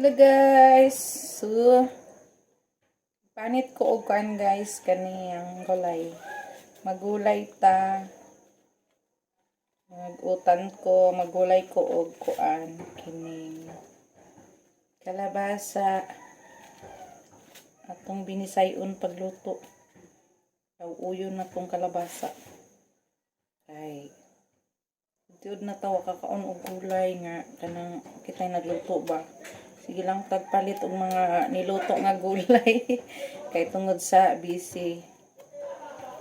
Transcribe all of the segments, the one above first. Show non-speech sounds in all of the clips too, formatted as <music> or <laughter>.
Hello guys. So panit ko og kuan guys kaniyang gulay. Magulay ta. Magutan ko, magulay ko og kuan kining kalabasa. Atong binisayon pagluto. Uyo na tong kalabasa. Ay, Tiud na tawa kakaon og gulay nga kanang kitay nagluto ba. Sige lang tagpalit og mga niluto nga gulay <laughs> kay tungod sa busy.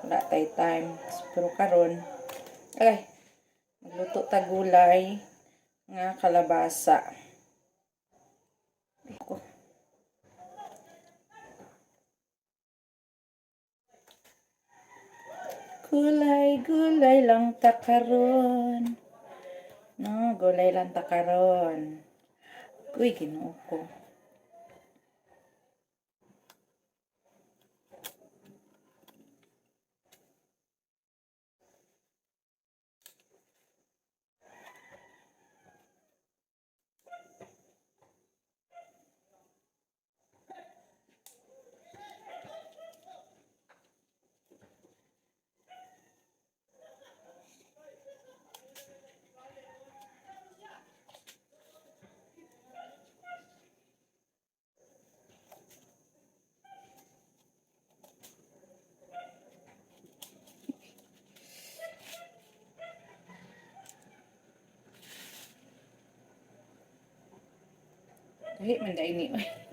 Wala tay time. Pero karon ay magluto ta gulay nga kalabasa. Ako. Gulay, gulay lang ta karon. No, gulay lang ta karon. Uy, ginoo ko. Gahi man dai ni.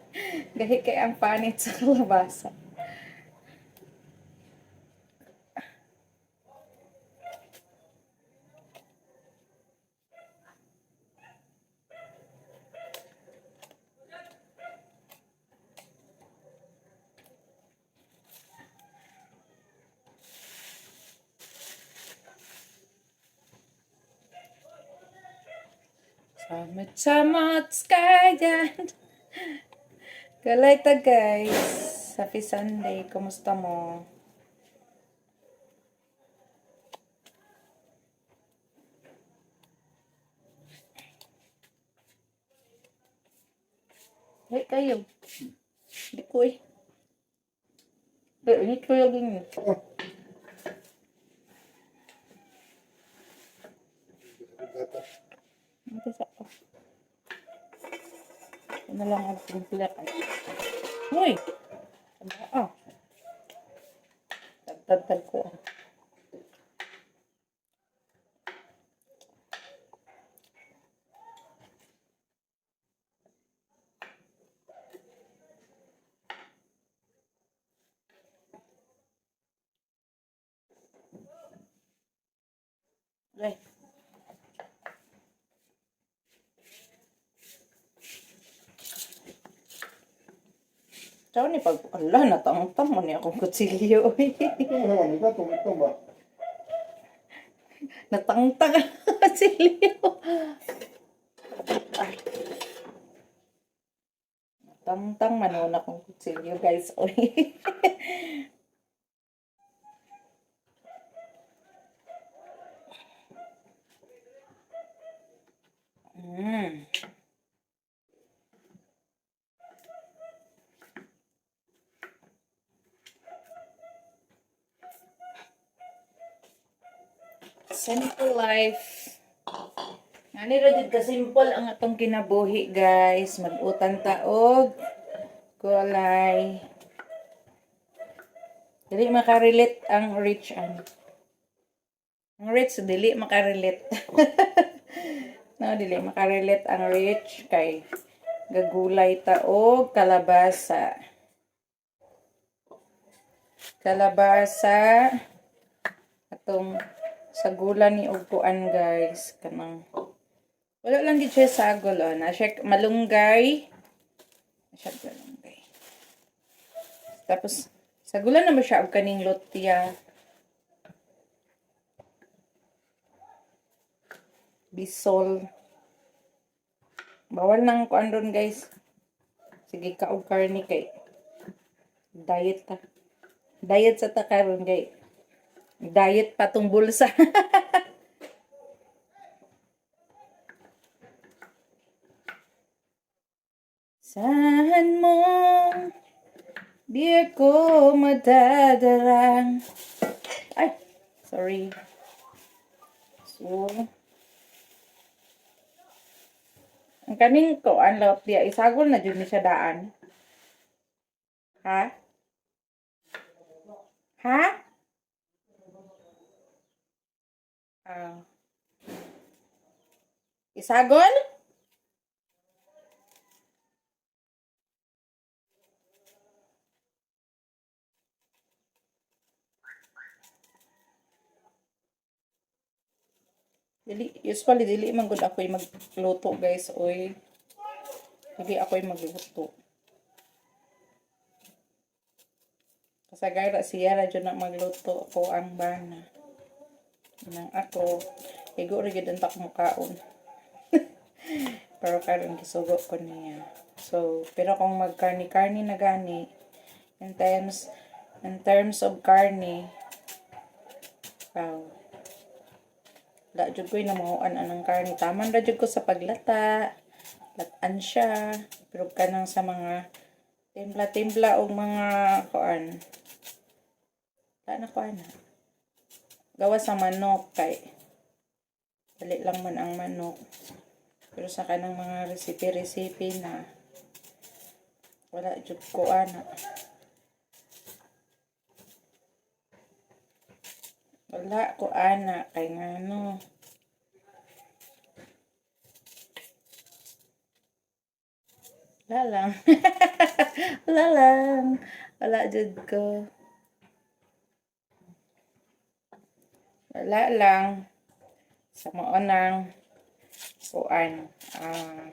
<laughs> Gahi kay ang panit sa kalabasa. Sama-sama sky yan. Galay ta guys. Happy Sunday. Kumusta mo? Hey kayo. Hindi ko eh. Eh, ini ko yung ganyan. Ito sa ako. Ano lang ang simple! Ano ah? Tagtagtag ko ah. Okay. Tahu ni pag Allah natangtang mo ni akong <laughs> kutsilyo. Natangtang ang kutsilyo. Ay. Natangtang man mo na akong kutsilyo guys. Oy. <laughs> Mm. Simple life. Ngani ra jud ka simple ang atong kinabuhi, guys. Mag-utan ta og gulay. Dili makarelate ang rich ano. Ang rich dili makarelate. <laughs> no, dili makarelate ang rich kay gagulay ta og kalabasa. Kalabasa atong sa gula ni upuan guys. Kanang wala lang gid siya sa gulo. Na siya malunggay. Na siya malunggay. Tapos sa na ba siya og kaning lutya bisol. Bawal nang kuan ron guys. Sige ka og karni kay diet ta. Diet sa ta karon guys Diet pa tong bulsa. <laughs> Isahan mo, di ako madadarang. Ay, sorry. So, ang kaning ko, ang lawat diya, isagol na dyan siya daan. Ha? Ha? Ah. Isagol? Dili, usually dili man gud ako magluto guys oy. Dili ako magluto. Kasagara siya ra jud na magluto ako ang bana. Nang ako, igo ra gid ang mukaon. <laughs> pero karon gisugo ko niya. So, pero kung magkarni-karni na gani, in terms in terms of karni, wow, Da jud ko namuhuan anang karni. Taman ra ko sa paglata. Latan siya. Pero kanang sa mga timpla-timpla o mga kuan. Da na kuan. Gawa sa manok kay dali lang man ang manok. Pero sa kanang mga recipe-recipe na wala jud ko ana. Wala ko ana kay ngano. Wala lang. <laughs> Wala lang. Wala jud ko. Wala lang. Sa maunang kuan. Ah.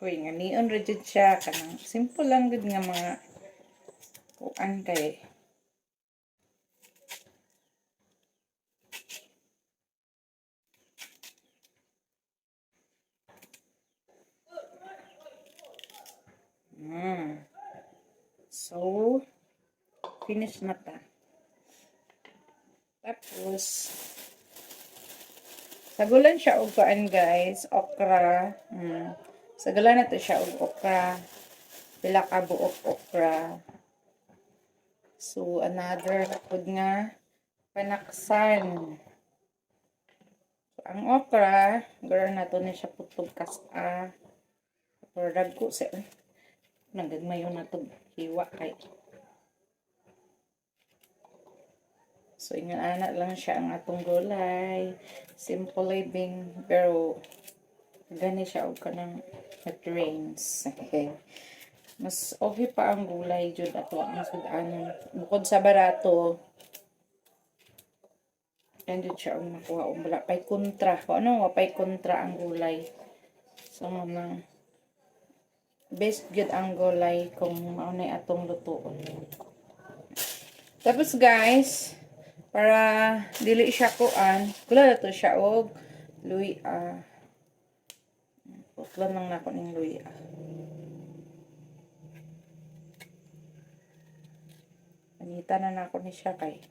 Uy, nga neon ra jud siya kanang simple lang gud nga mga kuan kay Mm. So, finish na ta. Tapos, sagulan siya og kuan guys, okra. Mm. Sagalan na to siya og okra. Pila ka buok okra. So, another pud nga panaksan. So, ang okra, gara na to ni siya putog kasa. Pero dagko sa nagagmayo na to hiwa kay. So, ingon anak lang siya ang atong gulay. Simple living, pero gani siya og kanang nutrients. Mas okay pa ang gulay jud ato ang sudanon. Bukod sa barato, yan jud siya ang makuha og wala pay kontra. Kung ano, wapay kontra ang gulay. So, mga best jud ang gulay kung maunay atong lutoon. Tapos guys, para dili siya kuan, kula to siya og luya. Putlan lang na ako ng luya. Panita na na ako ni siya kay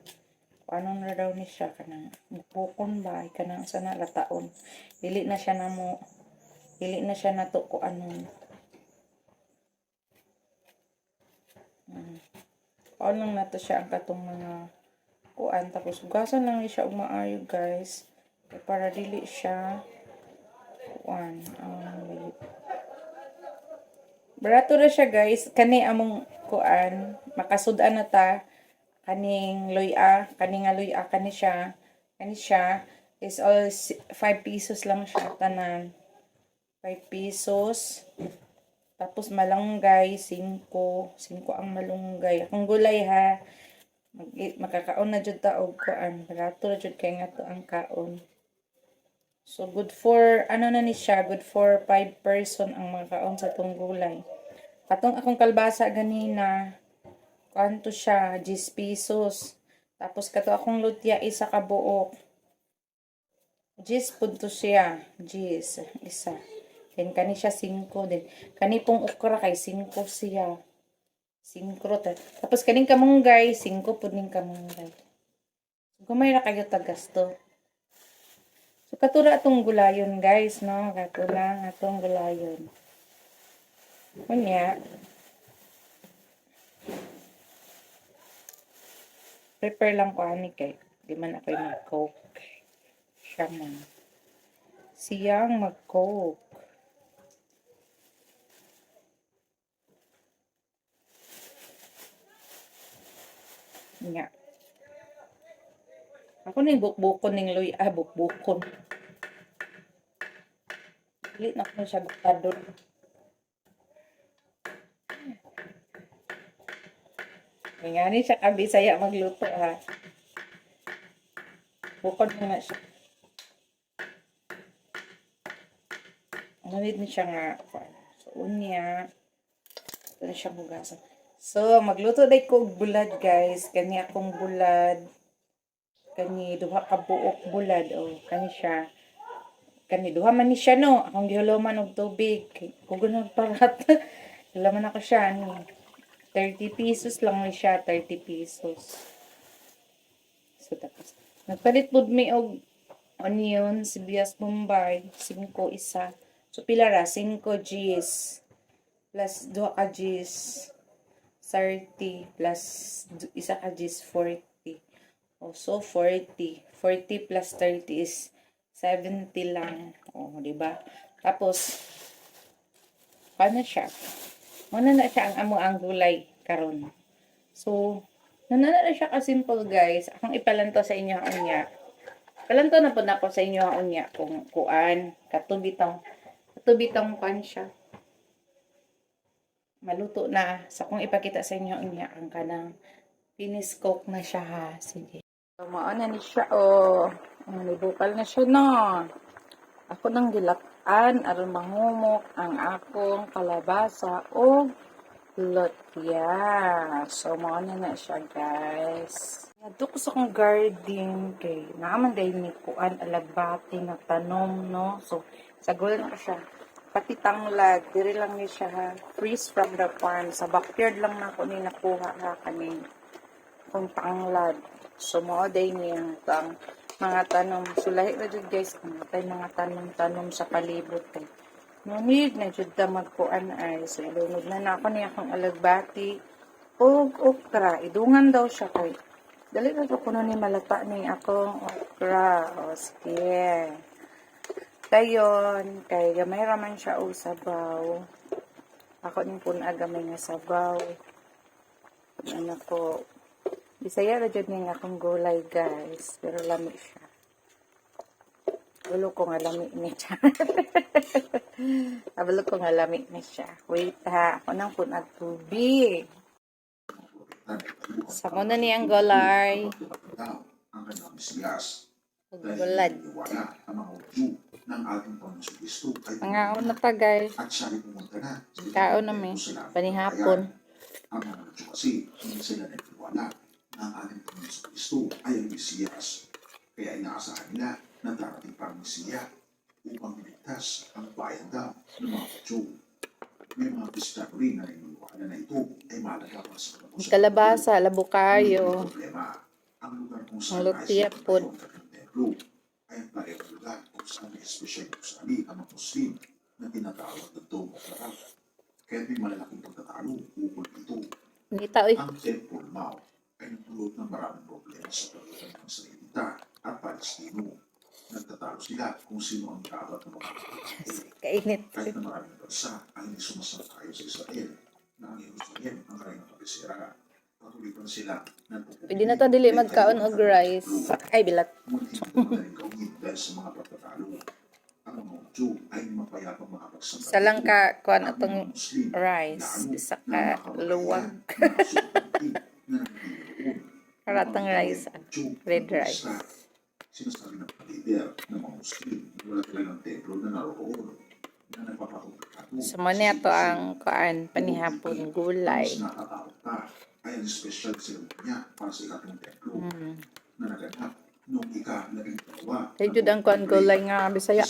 paano na daw ni siya kanang mupukon ba ay kanang sana lataon dili na siya na mo dili na siya na to ko anong hmm. paano lang na to siya ang katong mga kuan tapos ugasan lang siya og maayo guys para dili siya kuan um, wait. Barato na siya guys. Kani among kuan. Makasudan na ta. Kaning luya. Kaning nga luya. Kani siya. Kani siya. Is all 5 pesos lang siya. Tanan. 5 pesos. Tapos malunggay. 5. 5 ang malunggay. Akong gulay ha. Mag makakaon na jud ta og kuan. Barato na jud kay nga to ang kaon. So, good for, ano na ni siya, good for 5 person ang mga kaon sa tong gulay. Katong akong kalbasa ganina, Kanto siya, 10 pesos. Tapos kato akong lutya isa ka buok. 10 punto siya. 10. Isa. Then kani siya 5 din. Kani pong okra kay 5 siya. 5 ta. Tapos kaning kamunggay, 5 pud ning kamunggay. Gamay ra kayo tagasto. So katula atong gulayon guys, no? Katula atong gulayon. Kunya, prepare lang ko ani kay di man ako mag-coke. Siya man. Siyang mag-coke. Nga. Ako na yung bukbukon ng loy. Ah, bukbukon. Lit na ko siya buktador. May nga ni siya kabisaya magluto ha. Bukon mo na siya. Ngunit ni siya nga. So, unya. Ito na siya hugasan. So, magluto day ko bulad guys. Kani akong bulad. Kani duha ka buok bulad. O, kani siya. Kani duha man ni siya no. Akong gihuluman og tubig. Kugo na parat. Laman <laughs> ako siya ni. 30 pesos lang ni siya. 30 pesos. So, tapos. Nagpalit po mi og onion, sibuyas bombay, 5 isa. So, pila ra? 5 Gs. Plus 2 ka Gs. 30 plus isa ka Gs 40. Oh, so 40. 40 plus 30 is 70 lang. Oh, di ba? Tapos paano siya? Muna na siya ang amo ang gulay karon. So, nanana na siya ka simple guys. Akong ipalanto sa inyo ang unya. Palanto na po na ako sa inyo ang unya kung kuan katubitong katubitong kuan siya maluto na. Sa kung ipakita sa inyo niya ang kanang finish cook na siya ha. Sige. So, mauna ni siya o. Oh. Nibukal na siya no. Ako nang gilatan aron mangumok ang akong kalabasa o lotya. So, mauna na siya guys. Nadto ko sa kong garden kay naaman dahil ni kuan alagbati na tanom no. So, sagulan ko siya pati tanglad, diri lang ni siya ha. Freeze from the farm. Sa backyard lang na ako ni nakuha ha kaning kung tanglad. So, mo day niya ang mga tanom. So, lahi na dyan guys, ano tayo mga tanom-tanom sa palibot kay. No need na dyan ta magkuan ay. So, ilunod na na ako niya akong alagbati. O okra. Idungan daw siya kay. Dali na ko kuno ni malata ni akong okra. O, sige. Dayon, kay gamay raman siya og sabaw. Ako din po na gamay nga sabaw. Ano ko, bisaya ra jud nga akong gulay guys, pero lami siya. Ulo ko nga lami ni siya. <laughs> Abalo ko nga lami ni siya. Wait ha, ako nang pun at tubig. Sa muna ni ang gulay. Gulad. Mga Mga una ta guys. na. Kaon na. Jerusalem. Panihapon. Ang mga kasi hindi sila nagtiwala ang ating Panginoon Kristo ay ang Mesiyas. Kaya inaasahan nila na darating pa ang Mesiya upang iligtas ang bayan daw ng mga Udyo. May mga bisita rin na naniniwala na ito ay malaga para sa kalabusan. Kalabasa, labukayo. Ang lugar kung saan ng templo ay ang parehong lugar kung saan may espesyal gusali ang mga Muslim na tinatawag na Dome of. Kaya may malalaking pagtatalo ukol uy. Ang Temple Mount ay nagdulot ng maraming problema sa pagitan ng Israelita at Palestino. Nagtatalo sila kung sino ang dapat ng mga Kainit. kahit na maraming bansa ang hindi sumasang-ayon sa Israel na ang Jerusalem ang kanilang kabisera. Patuloy pa sila Pwede na to dili magkaon og rice. Ay, bilat. Ngunit hindi dahil sa mga pagtatalo. Ang mga Udyo ay mapayapang makapagsamba. Isa lang ka, kuan Ang atong mga Muslim, rice. lalo Isa na ka, mga luwag. kababayan, mga sultante na naniniroon. Para Ang tong mga rice, na red rice. Sinasabi ng leader ng mga Muslim, wala talagang templo na naroon na. Sa mo niya to ang kuan panihapon gulay. Pa ay ang special seremonya para sa ikatong templo Mm. na naganap noong ika-labing dalawa. Kay jud ang kuan gulay nga Bisaya.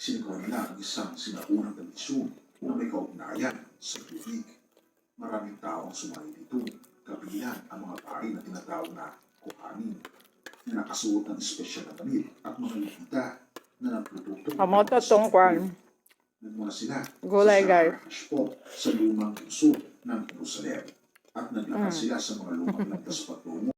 Sinagawa nila ang isang sinaunang tradisyon na may kaugnayan sa tubig. Maraming tao ang sumali dito, kabilang ang mga pari na tinatawag na kuhanin na nakasuot ng espesyal na damit at mga lupita na nagprodukto. Kamoto tong kuan. Nagmula sila Gulay, sa guys. Spot sa lumang lungsod ng Jerusalem at naglakad Mm. sila sa mga lumang landas patungo